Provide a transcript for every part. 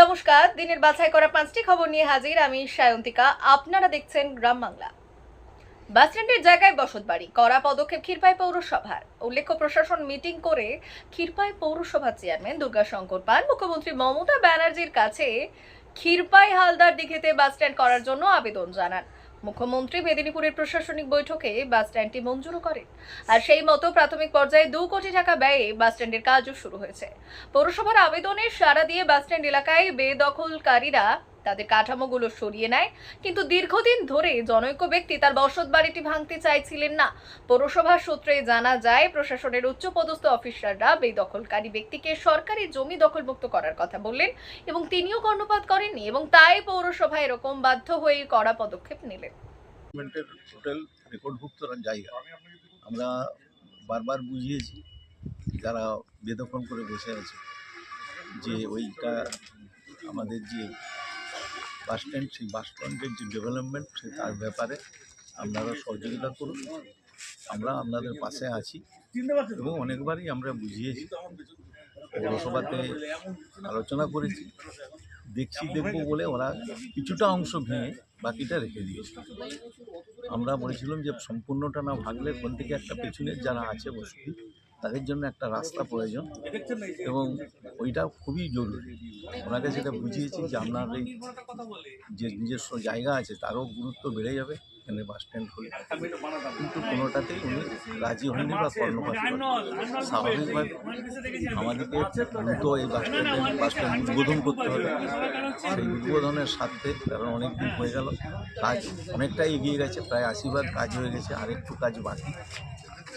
নমস্কার, দিনের বাছাই করা পাঁচটি খবর নিয়ে হাজির আমি সায়ন্তিকা। আপনারা দেখছেন গ্রাম বাংলা। বাসস্ট্যান্ডের জায়গায় বসত বাড়ি করা পদক্ষেপ ক্ষীরপাই পৌরসভার। উল্লেখ্য, প্রশাসন মিটিং করে ক্ষীরপাই পৌরসভা চেয়ারম্যান দুর্গাশঙ্কর পান মুখ্যমন্ত্রী মমতা ব্যানার্জির কাছে ক্ষীরপাই হালদার দিঘিতে বাসস্ট্যান্ড করার জন্য আবেদন জানান। মুখ্যমন্ত্রী মেদিনীপুরের প্রশাসনিক বৈঠকে বাস স্ট্যান্ডটি মঞ্জুর করেন। আর সেই মতো প্রাথমিক পর্যায়ে দু কোটি টাকা ব্যয়ে বাস স্ট্যান্ডের কাজও শুরু হয়েছে। পৌরসভার আবেদনে সাড়া দিয়ে বাস স্ট্যান্ড এলাকায় বেদখলকারীরা তাদের কাঠামোগুলো সরিয়ে নেয়। কিন্তু দীর্ঘদিন ধরে জনৈক ব্যক্তি তার বসত বাড়িটি ভাঙতে চাইছিলেন না। পৌরসভার সূত্রে জানা যায়, প্রশাসনের উচ্চপদস্থ অফিসাররা বেদখলকারী ব্যক্তিকে সরকারি জমি দখলমুক্ত করার কথা বললেন এবং তিনিও কর্ণপাত করেননি এবং তাই পৌরসভা এরকম বাধ্য হয়ে কড়া পদক্ষেপ নিলেন। হোটেল রেকর্ডভুক্ত জায়গা আমরা বারবার বুঝিয়েছি, যারা বেদখল করে বসে আছে যে ওইটা আমাদের যে বাস স্ট্যান্ড, সেই বাস স্ট্যান্ডের যে ডেভেলপমেন্ট সে তার ব্যাপারে আপনারা সহযোগিতা করুন। আমরা আপনাদের পাশে আছি এবং অনেকবারই আমরা বুঝিয়েছি, পৌরসভাতে আলোচনা করেছি, দেখছি দেখব বলে ওরা কিছুটা অংশ ভেঙে বাকিটা রেখে দিয়েছে। আমরা বলেছিলাম যে সম্পূর্ণটা না ভাগলে কোন থেকে একটা পেছনে যারা আছে বসতি তাদের জন্য একটা রাস্তা প্রয়োজন এবং ওইটা খুবই জরুরি। ওনাকে যেটা বুঝিয়েছি যে আপনার এই যে নিজস্ব জায়গা আছে, তারও গুরুত্ব বেড়ে যাবে এখানে বাস স্ট্যান্ড হলে। কিন্তু কোনোটাতেই উনি রাজি হয়নি বা কর্ণপাত। স্বাভাবিকভাবে আমাদেরকে দ্রুত এই বাস স্ট্যান্ডে বাস স্ট্যান্ড উদ্বোধন করতে হবে। সেই উদ্বোধনের স্বার্থে কারণ অনেক দিন হয়ে গেল। কাজ অনেকটাই এগিয়ে গেছে, প্রায় আশীর্বাদ কাজ হয়ে গেছে, আরেকটু কাজ বাকি।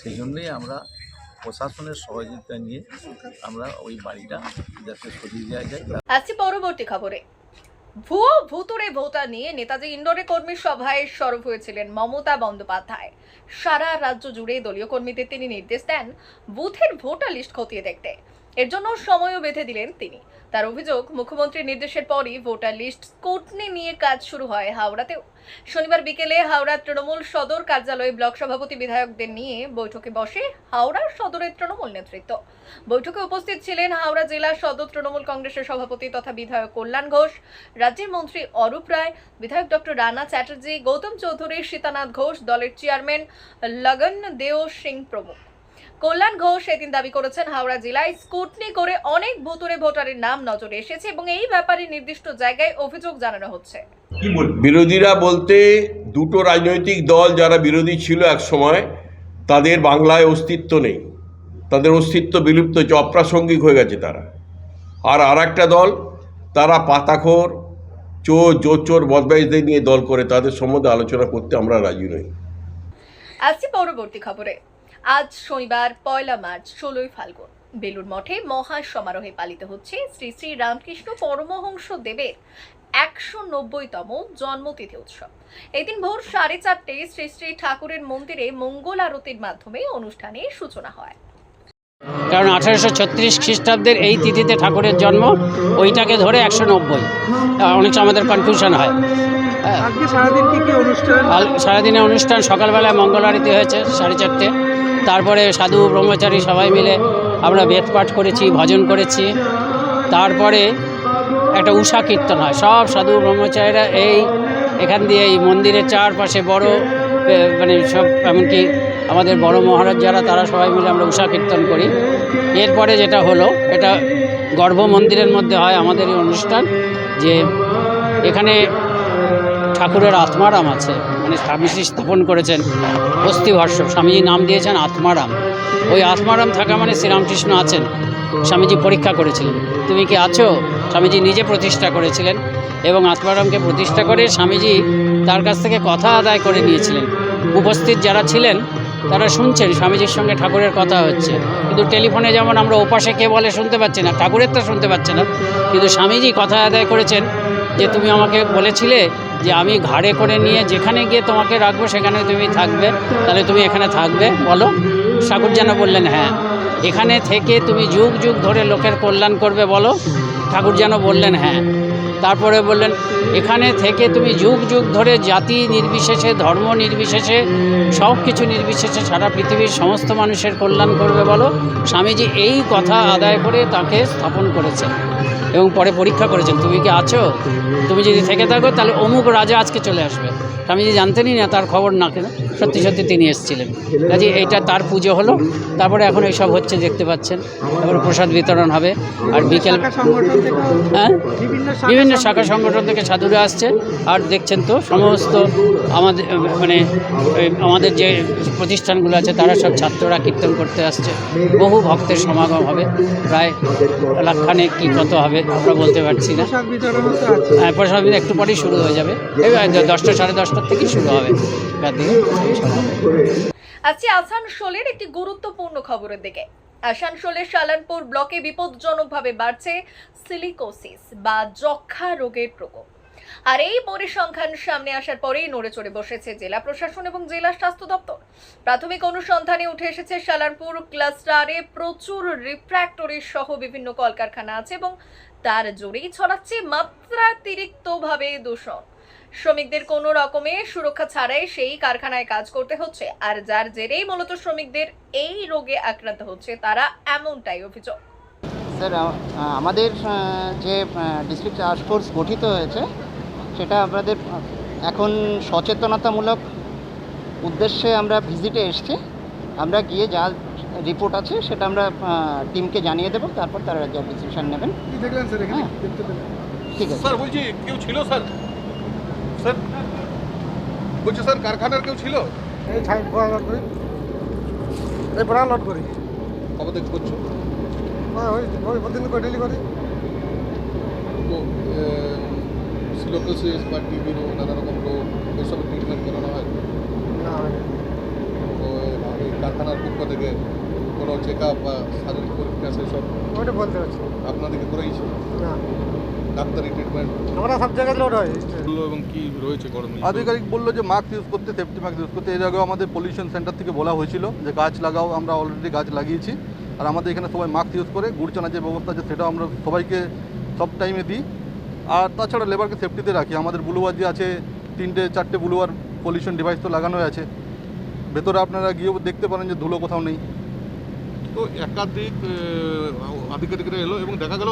সেই জন্যেই আমরা প্রশাসনের সহযোগিতা নিয়ে আমরা ওই বাড়িটা যাতে সরিয়ে দেওয়া যায়। আসছি পরবর্তী খবরে। ভুয়ো ভুতুরে ভোটা নিয়ে নেতাজি ইন্ডোরে কর্মী সভায় সরব হয়েছিলেন মমতা বন্দ্যোপাধ্যায়। সারা রাজ্য জুড়ে দলীয় কর্মীদের তিনি নির্দেশ দেন, বুথের ভোটার লিস্ট খতিয়ে দেখতে। এর জন্য সময়ও বেঁধে দিলেন তিনি। তার অভিযোগ, মুখ্যমন্ত্রীর নির্দেশের পরই ভোটার লিস্ট স্কুটনি নিয়ে কাজ শুরু হয় হাওড়াতেও। শনিবার বিকেলে হাওড়া তৃণমূল সদর কার্যালয়ে ব্লক সভাপতি বিধায়কদের নিয়ে বৈঠকে বসে হাওড়ার সদরের তৃণমূল নেতৃত্ব। বৈঠকে উপস্থিত ছিলেন হাওড়া জেলা সদর তৃণমূল কংগ্রেসের সভাপতি তথা বিধায়ক কল্যাণ ঘোষ, রাজ্যের মন্ত্রী অরূপ রায়, বিধায়ক ডক্টর রানা চ্যাটার্জি, গৌতম চৌধুরী, সীতানাথ ঘোষ, দলের চেয়ারম্যান লগন দেও সিং প্রমুখ। কল্যাণ ঘোষ এদিন দাবি করেছেন হাওড়া জেলায় স্কুটনি করে অনেক ভুতুরে ভোটারের নাম নজরে এসেছে এবং এই ব্যাপারে নির্দিষ্ট জায়গায় অভিযোগ জানানো হচ্ছে। বিরোধীরা বলতে দুটো রাজনৈতিক দল যারা বিরোধী ছিল এক সময় তাদের বাংলায় অস্তিত্ব নেই। তাদের অস্তিত্ব বিলুপ্ত হয়েছে অপ্রাসঙ্গিক হয়ে গেছে তারা। আর আর একটা দল তারা পাতাখোর চোর জোর চোর বদমাইশদের নিয়ে দল করে তাদের সম্বন্ধে আলোচনা করতে আমরা রাজি নই। আসছি পরবর্তী খবরে। আজ শনিবার পয়লা মার্চ ষোলোই ফাল্গুন। বেলুর মঠে মহা সমারোহে পালিত হচ্ছে শ্রী শ্রী রামকৃষ্ণ পরমহংস দেবের একশো নব্বইতম জন্মতিথি উৎসব। এদিন ভোর সাড়ে চারটে শ্রী শ্রী ঠাকুরের মন্দিরে মঙ্গল আরতির মাধ্যমে অনুষ্ঠানের সূচনা হয়। কারণ আঠারোশো ছত্রিশ খ্রিস্টাব্দের এই তিথিতে ঠাকুরের জন্ম ওইটাকে ধরে একশো নব্বই। অনেক সময় আমাদের কনফিউশন হয়। সারাদিন কি কি অনুষ্ঠান? কাল সারাদিনে অনুষ্ঠান সকালবেলায় মঙ্গল আরতি হয়েছে সাড়ে চারটে। তারপরে সাধু, ব্রহ্মচারী সবাই মিলে আমরা বেদ পাঠ করেছি, ভজন করেছি। তারপরে একটা উষা কীর্তন হয়। সব সাধু, ব্রহ্মচারীরা এই এখান দিয়ে এই মন্দিরের চারপাশে বড় মানে সব এমনকি আমাদের বড় মহারাজ যারা, তারা সবাই মিলে আমরা উষা কীর্তন করি। এরপরে যেটা হলো, এটা গর্ভ মন্দিরের মধ্যে হয় আমাদের এই অনুষ্ঠান যে এখানে ঠাকুরের আত্মারাম আছে। মানে স্বামীজি স্থাপন করেছেন অস্থিভাষ্য স্বামীজি নাম দিয়েছেন আত্মারাম। ওই আত্মারাম থাকা মানে শ্রীরামকৃষ্ণ আছেন। স্বামীজি পরীক্ষা করেছিলেন। তুমি কি আছো? স্বামীজি নিজে প্রতিষ্ঠা করেছিলেন এবং আত্মারামকে প্রতিষ্ঠা করে স্বামীজি তার কাছ থেকে কথা আদায় করে নিয়েছিলেন। উপস্থিত যারা ছিলেন, তারা শুনছেন স্বামীজির সঙ্গে ঠাকুরের কথা হচ্ছে। কিন্তু টেলিফোনে যেমন আমরা ওপাশে কে বলে শুনতে পাচ্ছি না ঠাকুরের তো শুনতে পাচ্ছে না। কিন্তু স্বামীজি কথা আদায় করেছেন যে, তুমি আমাকে বলেছিলে যে আমি ঘাড়ে করে নিয়ে যেখানে গিয়ে তোমাকে রাখব, সেখানে তুমি থাকবে। তাহলে তুমি এখানে থাকবে, বলো। ঠাকুর যেন বললেন হ্যাঁ এখানে থেকে তুমি যুগ যুগ ধরে লোকের কল্যাণ করবে, বলো। ঠাকুর যেন বললেন হ্যাঁ। তারপরে বললেন, এখানে থেকে তুমি যুগ যুগ ধরে জাতি নির্বিশেষে, ধর্ম নির্বিশেষে, সব কিছু নির্বিশেষে সারা পৃথিবীর সমস্ত মানুষের কল্যাণ করবে, বলো। স্বামীজি এই কথা আদায় করে তাকে স্থাপন করেছেন। এবং পরে পরীক্ষা করেছেন। তুমি কি আছো? তুমি যদি থেকে থাকো তাহলে অমুক রাজা আজকে চলে আসবে। আমি যে জানতেনই না তার খবর না কেন? সত্যি সত্যি তিনি এসেছিলেন। কাজে এইটা তার পুজো হলো। তারপরে এখন এইসব হচ্ছে দেখতে পাচ্ছেন। তারপরে প্রসাদ বিতরণ হবে। আর বিকেল হ্যাঁ? বিভিন্ন শাখা সংগঠন থেকে সাধুরা আসছে। আর দেখছেন তো সমস্ত আমাদের মানে আমাদের যে প্রতিষ্ঠানগুলো আছে তারা সব ছাত্ররা কীর্তন করতে আসছে। বহু ভক্তের সমাগম হবে। প্রায় লাখখানে কি কত হবে আমরা বলতে পারছি না। হ্যাঁ প্রসাদ বিতরণ একটু পরেই শুরু হয়ে যাবে। দশটা সাড়ে দশটার থেকেই শুরু হবে। রাত দিকে সব হবে আজকে আসানসোলের একটি গুরুত্বপূর্ণ খবরের দিকে। আসানসোলের সালানপুর ব্লকে বিপজ্জনকভাবে বাড়ছে সিলিকোসিস বা যক্ষা রোগের প্রকোপ। আর এই পরিসংখ্যান সামনে আসার পরেই নড়ে চড়ে বসেছে জেলা প্রশাসন এবং জেলা স্বাস্থ্য দপ্তর। প্রাথমিক অনুসন্ধানে উঠে এসেছে শালানপুর ক্লাস্টারে প্রচুর রিফ্র্যাক্টরি সহ বিভিন্ন কলকারখানা আছে এবং তার জোরেই ছড়াচ্ছে মাত্রাতিরিক্তভাবে দূষণ। শ্রমিকদের কোনো রকমে সুরক্ষা ছাড়াই সেই কারখানায় কাজ করতে হচ্ছে, আর যার জেরেই মূলত শ্রমিকদের এই রোগে আক্রান্ত হচ্ছে, তারা এমনটাই অভিযোগ। স্যার আমাদের যে ডিস্ট্রিক্ট টাস্কফোর্স গঠিত হয়েছে সেটা আমাদের এখন সচেতনতামূলক উদ্দেশ্যে আমরা ভিজিটে এসেছি। আমরা গিয়ে যা রিপোর্ট আছে সেটা আমরা টিমকে জানিয়ে দেবো তারপর তারা যা ডিসিশন নেবেন। হ্যাঁ। ঠিক আছে। স্যার বলছি কেউ ছিল স্যার? স্যার বলছি স্যার কারখানার কেউ ছিল? এই ছাই বড়া লোড করি। এই বড়া লোড করি। কবে থেকে করছ? ওই ওই ওই প্রতিদিন করে ডেলি করি। তো সিলোকোসিস বা টিবি রোগ নানা রকম রোগ এসব ট্রিটমেন্ট করানো হয় না। তো এই কারখানার পক্ষ থেকে কোনো চেক আপ বা শারীরিক পরীক্ষা সেসব ওইটা বলতে পারছি আপনাদেরকে করেইছে না। ডাক্তারি ট্রিটমেন্ট আমরা সব জায়গায় লোড হয়। এবং কি রয়েছে গরম আধিকারিক বলল যে মাস্ক ইউজ করতে সেফটি মাস্ক ইউজ করতে। এর আগেও আমাদের পলিউশন সেন্টার থেকে বলা হয়েছিল যে গাছ লাগাও আমরা অলরেডি গাছ লাগিয়েছি। আর আমাদের এখানে সবাই মাস্ক ইউজ করে গুড় যে ব্যবস্থা আছে সেটাও আমরা সবাইকে সব টাইমে দিই। আর তাছাড়া লেবারকে সেফটিতে রাখি। আমাদের ব্লুয়ার যে আছে তিনটে চারটে ব্লুয়ার পলিউশন ডিভাইস তো লাগানো আছে। ভেতরে আপনারা গিয়েও দেখতে পারেন যে ধুলো কোথাও নেই। তো একাধিক আধিকারিকরা এলো এবং দেখা গেল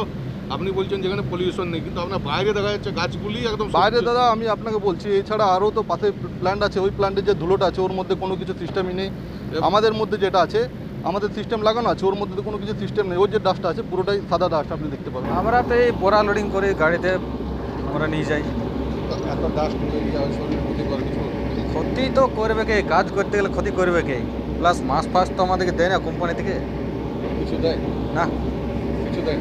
আপনি বলছেন যেখানে পলিউশন নেই। কিন্তু আপনার বাইরে দেখা যাচ্ছে গাছগুলি একদম বাইরে দাদা আমি আপনাকে বলছি এছাড়া আরও তো পাশে প্ল্যান্ট আছে। ওই প্ল্যান্টের যে ধুলোটা আছে ওর মধ্যে কোনো কিছু সিস্টেমই নেই। আমাদের মধ্যে যেটা আছে আমাদের সিস্টেম লাগানো আছে ওর মধ্যে তো কোনো কিছু সিস্টেম নেই। ওর যে ডাস্টটা আছে পুরোটাই সাদা ডাস্ট আপনি দেখতে পাবেন। আমরা তো এই বোরা লোডিং করে গাড়িতে আমরা নিয়ে যাই। এত ডাস্ট যাওয়া ক্ষতি করে কিছু? ক্ষতি তো করবে কে? কাজ করতে গেলে ক্ষতি করবে কে? প্লাস মাস ফাস তো আমাদেরকে দেয় না কোম্পানি থেকে। কিছু দেয়? না। কিছু দেয়।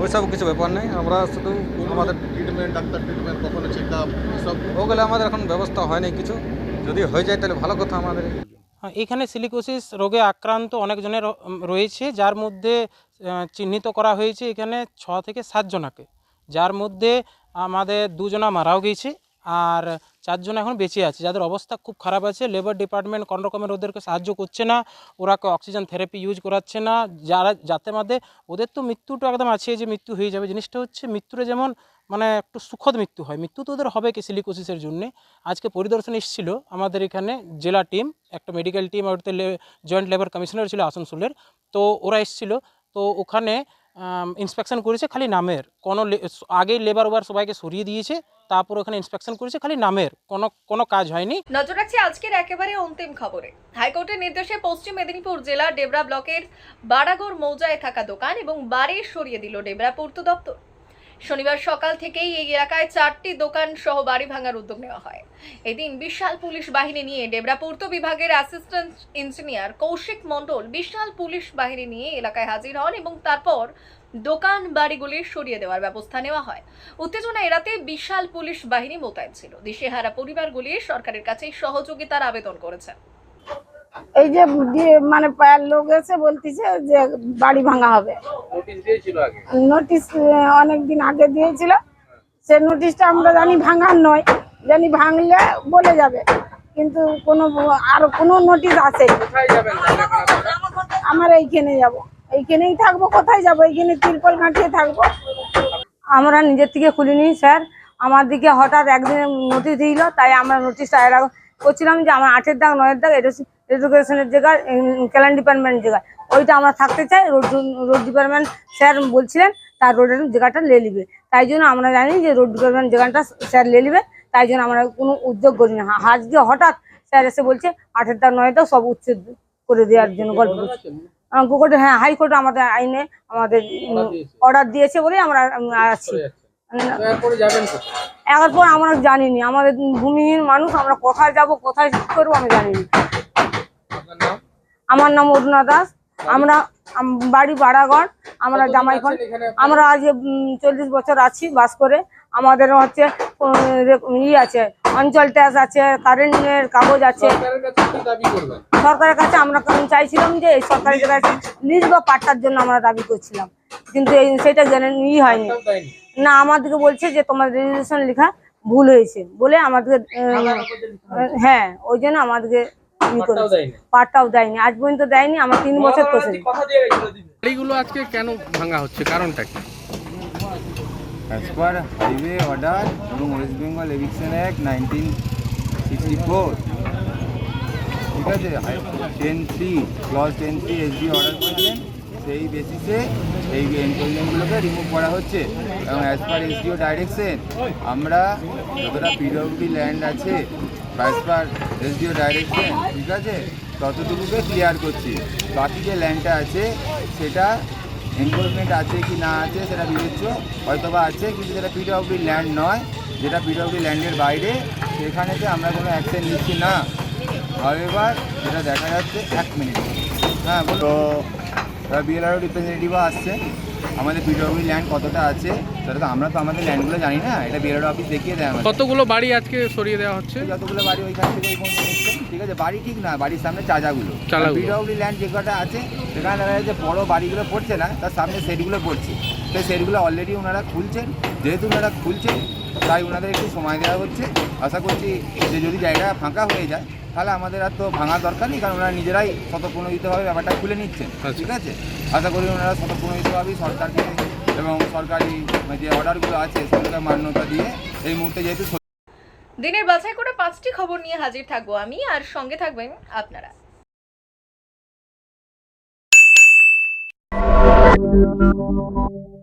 ওইসব কিছু ব্যাপার নেই আমরা শুধু কোনো আমাদের ট্রিটমেন্ট ডাক্তার ট্রিটমেন্ট কখনো চেক আপ এসব? ওগুলো আমাদের এখন ব্যবস্থা হয়নি কিছু। যদি হয়ে যায় তাহলে ভালো কথা আমাদের। এখানে সিলিকোসিস রোগে আক্রান্ত অনেকজনের রয়েছে, যার মধ্যে চিহ্নিত করা হয়েছে এখানে ছ থেকে সাতজনাকে যার মধ্যে আমাদের দুজনা মারাও গিয়েছে আর চারজন এখন বেঁচে আছে। যাদের অবস্থা খুব খারাপ আছে লেবার ডিপার্টমেন্ট কোনো রকমের ওদেরকে সাহায্য করছে না, ওরাকে অক্সিজেন থেরাপি ইউজ করাচ্ছে না, যারা, যাতে মাঝে ওদের তো মৃত্যুটা একদম আছে যে মৃত্যু হয়ে যাবে। জিনিসটা হচ্ছে মৃত্যুটা যেমন মানে একটু সুখদ মৃত্যু হয়। মৃত্যু তো ওদের হবে কি সিলিকোসিসের জন্যে। আজকে পরিদর্শন এসেছিল আমাদের এখানে জেলা টিম একটা মেডিকেল টিম আর জয়েন্ট লেবার কমিশনার ছিল আসানসোলের। তো ওরা এসেছিল। তো ওখানে ইন্সপেকশন করেছে খালি নামের। কোনো আগেই লেবার ওবার সবাইকে সরিয়ে দিয়েছে, তারপর ওখানে ইন্সপেকশন করেছে খালি নামের। কোনো কোনো কাজ হয়নি। নজর রাখছি আজকের একেবারে অন্তিম খবরে। হাইকোর্টের নির্দেশে পশ্চিম মেদিনীপুর জেলা ডেবরা ব্লকের বাড়াগড় মৌজায় থাকা দোকান এবং বাড়ি সরিয়ে দিল ডেবরা পূর্ত দপ্তর। শনিবার সকাল থেকেই এই এলাকায় চারটি দোকান সহ বাড়ি ভাঙার উদ্যোগ নেওয়া হয়। এদিন বিশাল পুলিশ বাহিনী নিয়ে ডেবরা পূর্ত বিভাগের অ্যাসিস্ট্যান্ট ইঞ্জিনিয়ার কৌশিক মণ্ডল বিশাল পুলিশ বাহিনী নিয়ে এলাকায় হাজির হন এবং তারপর দোকান বাড়িগুলি সরিয়ে দেওয়ার ব্যবস্থা নেওয়া হয়। উত্তেজনা এড়াতে বিশাল পুলিশ বাহিনী মোতায়েন ছিল। দিশেহারা পরিবারগুলি সরকারের কাছে সহযোগিতার আবেদন করেছে এই যে মানে পায়ের লোক এসে বলতেছে যে বাড়ি ভাঙা হবে। নোটিশ অনেক দিন আগে দিয়েছিল। সে নোটিশটা আমরা জানি ভাঙার নয় জানি ভাঙলে বলে যাবে। কিন্তু কোনো আর কোনো নোটিশ আসে আমার এইখানে যাব। এইখানেই থাকব কোথায় যাব? এইখানে তিরপল ঘাঁটিয়ে থাকব। আমরা নিজের থেকে খুলিনি স্যার। আমার দিকে হঠাৎ একদিন নোটিশ দিল তাই আমরা নোটিশটা এরা করছিলাম যে আমার আটের দাগ নয়ের দাগ এডুকেশনের জায়গায় ক্যালেন্ড ডিপার্টমেন্ট জায়গায়। ওইটা আমরা থাকতে চাই রোড রোড ডিপার্টমেন্ট স্যার বলছিলেন তার রোডের জায়গাটা লে নিবে। তাই জন্য আমরা জানি যে রোড ডিপার্টমেন্ট জায়গাটা স্যার লে নিবে তাই জন্য আমরা কোনো উদ্যোগ করি না। আজকে হঠাৎ স্যার এসে বলছে আঠেরটা নয়টা সব উচ্ছেদ করে দেওয়ার জন্য গল্প করছে। কোর্টে হ্যাঁ হাইকোর্টে আমাদের আইনে আমাদের অর্ডার দিয়েছে। বলে আমরা আছি। এরপর আমরা জানিনি। আমাদের ভূমিহীন মানুষ আমরা কোথায় যাব কোথায় করব আমি জানিনি। আমার নাম অরুণা দাস। আমরা বাড়ি বাড়াগড় আমরা জামাইখন আমরা আজ চল্লিশ বছর আছি বাস করে। আমাদের হচ্ছে ই আছে অঞ্চল ট্যাক্স আছে কারেন্টের কাগজ আছে। সরকারের কাছে আমরা কারণ চাইছিলাম যে এই সরকারের কাছে লিজ বা পাট্টার জন্য আমরা দাবি করছিলাম। কিন্তু এই সেটা জেনে ই হয়নি। না আমাদেরকে বলছে যে তোমার রেজিস্ট্রেশন লেখা ভুল হয়েছে বলে আমাদেরকে হ্যাঁ ওই জন্য আমাদেরকে পাটটাও দেয়নি। আজ পর্যন্ত দেয়নি আমার তিন বছর করছে। বাড়িগুলো আজকে কেন ভাঙা হচ্ছে? কারণটা কি? অ্যাজ পার হাইওয়ে অর্ডার এবং West Bengal eviction act nineteen sixty four ঠিক আছে? Ten three clause ten three SD order করেছিলেন। সেই বেসিসে এই এনক্লোজমেন্টগুলোকে রিমুভ করা হচ্ছে। এবং অ্যাজ পার এসডিও ডাইরেকশন আমরা যতটা পিডব্লিউডি ল্যান্ড আছে অ্যাজ পার এসডিও ডাইরেকশন ঠিক আছে? ততটুকুকে ক্লিয়ার করছি। বাকি যে ল্যান্ডটা আছে, সেটা এনফোর্সমেন্ট আছে কি না আছে সেটা বিবেচ্য হয়তো বা আছে, কিন্তু সেটা পিডব্লিউডি ল্যান্ড নয়, যেটা পিডব্লিউডি ল্যান্ডের বাইরে, সেখানেতে আমরা কোনো অ্যাকশন নিচ্ছি না। এবার যেটা দেখা যাচ্ছে, এক মিনিট হ্যাঁ বলো বিএলআরও রিপ্রেজেন্টেটিভও আসছে। আমাদের পিডব্লিউডি ল্যান্ড কতটা আছে সেটা তো আমরা তো আমাদের ল্যান্ডগুলো জানি না। এটা বিএলআরও অফিস দেখিয়ে দেয় আমাদের। কতগুলো বাড়ি আজকে সরিয়ে দেওয়া হচ্ছে? যতগুলো বাড়ি ওইখান থেকে ওই ঠিক আছে বাড়ি ঠিক না বাড়ির সামনে চাজাগুলো চালাগুলো। পিডব্লিউডি ল্যান্ড যে কটা আছে সেখানে দেখা যাচ্ছে বড় বাড়িগুলো পড়ছে না তার সামনে সেটগুলো পড়ছে। সেই সেটগুলো অলরেডি ওনারা খুলছেন। যেহেতু ওনারা খুলছেন তাই ওনাদের একটু সময় দেওয়া হচ্ছে। আশা করছি যে যদি জায়গা ফাঁকা হয়ে যায় তাহলে আমাদের আর তো ভাঙার দরকার নেই কারণ ওনারা নিজেরাই স্বতঃপ্রণোদিতভাবে ব্যাপারটা খুলে নিচ্ছেন ঠিক আছে? আশা করি ওনারা স্বতঃপ্রণোদিতভাবেই সরকারকে এবং সরকারি যে অর্ডারগুলো আছে সেগুলোকে মান্যতা দিয়ে এই মুহূর্তে যেহেতু দিনের বাছাই করে পাঁচটি খবর নিয়ে হাজির থাকব আমি আর সঙ্গে থাকবেন আপনারা।